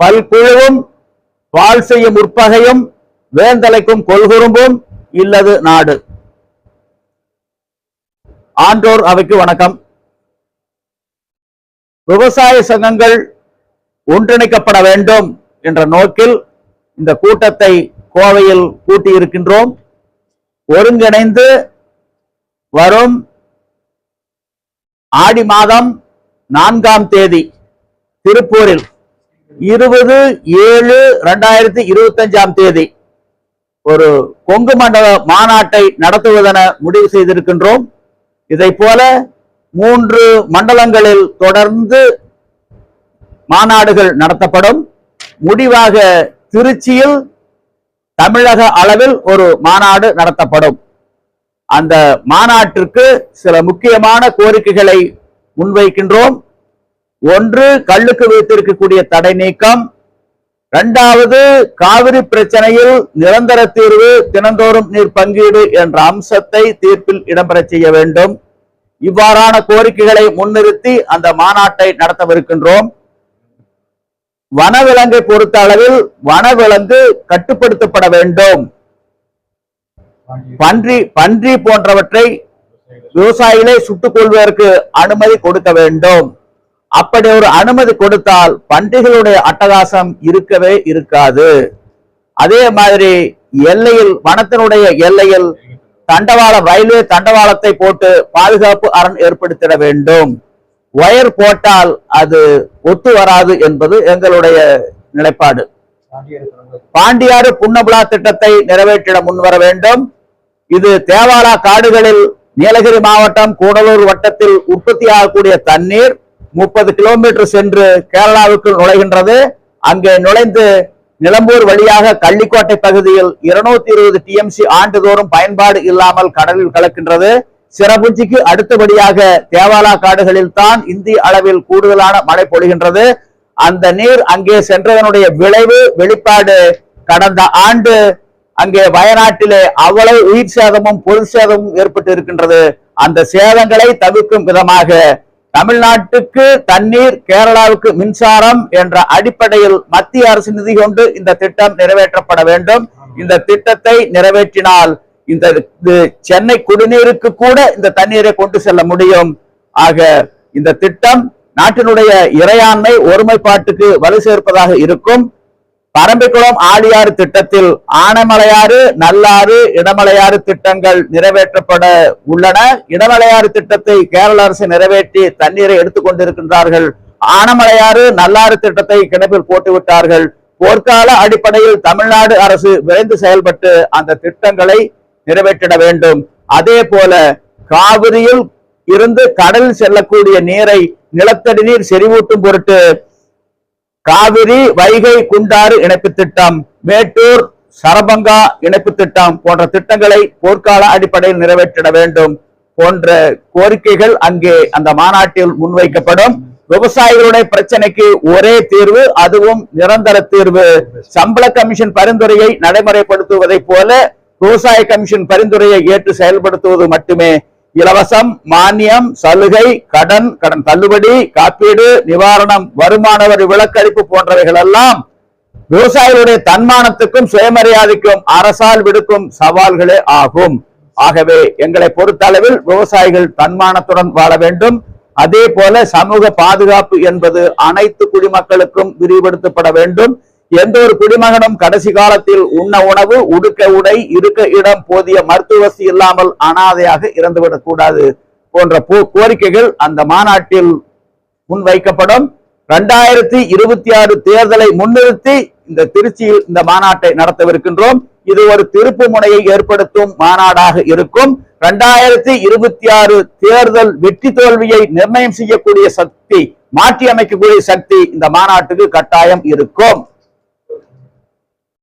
பல்குழுவும் பால் செய்யும் முற்பகையும் வேந்தலைக்கும் கொள்குறும்பும் இல்லது நாடு. ஆன்றோர் அவைக்கு வணக்கம். விவசாய சங்கங்கள் ஒன்றிணைக்கப்பட வேண்டும் என்ற நோக்கில் இந்த கூட்டத்தை கோவையில் கூட்டியிருக்கின்றோம். ஒருங்கிணைந்து வரும் ஆடி மாதம் நான்காம் தேதி திருப்பூரில் இருபது ஏழு ரெண்டாயிரத்தி இருபத்தி அஞ்சாம் தேதி ஒரு கொங்கு மண்டல மாநாட்டை நடத்துவதென முடிவு செய்திருக்கின்றோம். இதை போல மூன்று மண்டலங்களில் தொடர்ந்து மாநாடுகள் நடத்தப்படும். முடிவாக திருச்சியில் தமிழக அளவில் ஒரு மாநாடு நடத்தப்படும். அந்த மாநாட்டிற்கு சில முக்கியமான கோரிக்கைகளை முன்வைக்கின்றோம். ஒன்று கல்லுக்கு வைத்திருக்கக்கூடிய தடை நீக்கம். இரண்டாவது காவிரி பிரச்சனையில் நிரந்தர தீர்வு தினந்தோறும் நீர் பங்கீடு என்ற அம்சத்தை தீர்ப்பில் இடம்பெற செய்ய வேண்டும். இவ்வாறான கோரிக்கைகளை முன்னிறுத்தி அந்த மாநாட்டை நடத்தவிருக்கின்றோம். வனவிலங்கை பொறுத்த அளவில் வனவிலங்கு கட்டுப்படுத்தப்பட வேண்டும். பன்றி பன்றி போன்றவற்றை விவசாயிகளை சுட்டுக் கொள்வதற்கு அனுமதி கொடுக்க வேண்டும். அப்படி ஒரு அனுமதி கொடுத்தால் பன்றிகளுடைய அட்டகாசம் இருக்கவே இருக்காது. அதே மாதிரி எல்லையில் வனத்தினுடைய எல்லையில் தண்டவாளம் ரயில்வே தண்டவாளத்தை போட்டு பாதுகாப்பு அரண் ஏற்படுத்திட வேண்டும். ஒயர் போட்டால் அது ஒத்து வராது என்பது எங்களுடைய நிலைப்பாடு. பாண்டியாறு புன்னபுலா திட்டத்தை நிறைவேற்றிட முன்வர வேண்டும். இது தேவாலா காடுகளில் நீலகிரி மாவட்டம் கூடலூர் வட்டத்தில் உற்பத்தி ஆகக்கூடிய தண்ணீர். முப்பது கிலோமீட்டர் சென்று கேரளாவுக்கு நுழைகின்றது. அங்கே நுழைந்து நிலம்பூர் வழியாக கள்ளிக்கோட்டை பகுதியில் இருநூத்தி இருபது டிஎம்சி ஆண்டுதோறும் பயன்பாடு இல்லாமல் கடலில் கலக்கின்றது. சிறபுஞ்சிக்கு அடுத்தபடியாக தேவாலா காடுகளில் தான் இந்திய அளவில் கூடுதலான மழை பொழிகின்றது. அந்த நீர் அங்கே சென்றதனுடைய விளைவு வெளிப்பாடு கடந்த ஆண்டு அங்கே வயநாட்டிலே அவ்வளவு உயிர் சேதமும் பொருள் சேதமும் ஏற்பட்டு இருக்கின்றது அந்த சேதங்களை தவிர்க்கும் விதமாக தமிழ்நாட்டுக்கு தண்ணீர் கேரளாவுக்கு மின்சாரம் என்ற அடிப்படையில் மத்திய அரசு நிதி கொண்டு இந்த திட்டம் நிறைவேற்றப்பட வேண்டும். இந்த திட்டத்தை நிறைவேற்றினால் இந்த சென்னை குடிநீருக்கு கூட இந்த தண்ணீரை கொண்டு செல்ல முடியும். ஆக இந்த திட்டம் நாட்டினுடைய இறையாண்மை ஒருமைப்பாட்டுக்கு வலு சேர்ப்பதாக இருக்கும். பரம்பிக்குளம் ஆழியாறு திட்டத்தில் ஆனமலையாறு நல்லாறு இடமலையாறு திட்டங்கள் நிறைவேற்றப்பட உள்ளன. இடமலையாறு திட்டத்தை கேரள அரசு நிறைவேற்றி தண்ணீரை எடுத்துக் கொண்டிருக்கின்றார்கள். ஆனமலையாறு நல்லாறு திட்டத்தை கிணப்பில் போட்டுவிட்டார்கள். போர்க்கால அடிப்படையில் தமிழ்நாடு அரசு விரைந்து செயல்பட்டு அந்த திட்டங்களை நிறைவேற்றிட வேண்டும். அதே போல காவிரியில் இருந்து கடலில் செல்லக்கூடிய நீரை நிலத்தடி நீர் செறிவூட்டும் பொருட்டு காவிரி வைகை குண்டாறு இணைப்பு திட்டம் மேட்டூர் சரபங்கா இணைப்பு திட்டம் போன்ற திட்டங்களை போர்க்கால அடிப்படையில் நிறைவேற்றிட வேண்டும் போன்ற கோரிக்கைகள் அங்கே அந்த மாநாட்டில் முன்வைக்கப்படும். விவசாயிகளுடைய பிரச்சனைக்கு ஒரே தீர்வு அதுவும் நிரந்தர தீர்வு. சம்பள கமிஷன் பரிந்துரையை நடைமுறைப்படுத்துவதை போல விவசாய கமிஷன் பரிந்துரையை ஏற்று செயல்படுத்துவது மட்டுமே. இலவசம் மானியம் சலுகை கடன் கடன் தள்ளுபடி காப்பீடு நிவாரணம் வருமான வரி விலக்களிப்பு போன்றவைகள் எல்லாம் விவசாயிகளுடைய தன்மானத்துக்கும் சுயமரியாதைக்கும் அரசால் விடுக்கும் சவால்களே ஆகும். ஆகவே எங்களை பொறுத்த அளவில் விவசாயிகள் தன்மானத்துடன் வாழ வேண்டும். அதே போல சமூக பாதுகாப்பு என்பது அனைத்து குடிமக்களுக்கும் விரிவுபடுத்தப்பட வேண்டும். எந்த ஒரு குடிமகனும் கடைசி காலத்தில் உண்ண உணவு உடுக்க உடை இருக்க இடம் போதிய மருத்துவ வசதி இல்லாமல் அனாதையாக இறந்துவிடக் கூடாது போன்ற போ- கோரிக்கைகள் அந்த மாநாட்டில் முன்வைக்கப்படும். இரண்டாயிரத்தி இருபத்தி ஆறு தேர்தலை முன்னிறுத்தி இந்த திருச்சியில் இந்த மாநாட்டை நடத்தவிருக்கின்றோம். இது ஒரு திருப்பு முனையை ஏற்படுத்தும் மாநாடாக இருக்கும். இரண்டாயிரத்தி இருபத்தி ஆறு தேர்தல் வெற்றி தோல்வியை நிர்ணயம் செய்யக்கூடிய சக்தி மாற்றி அமைக்கக்கூடிய சக்தி இந்த மாநாட்டுக்கு கட்டாயம் இருக்கும்.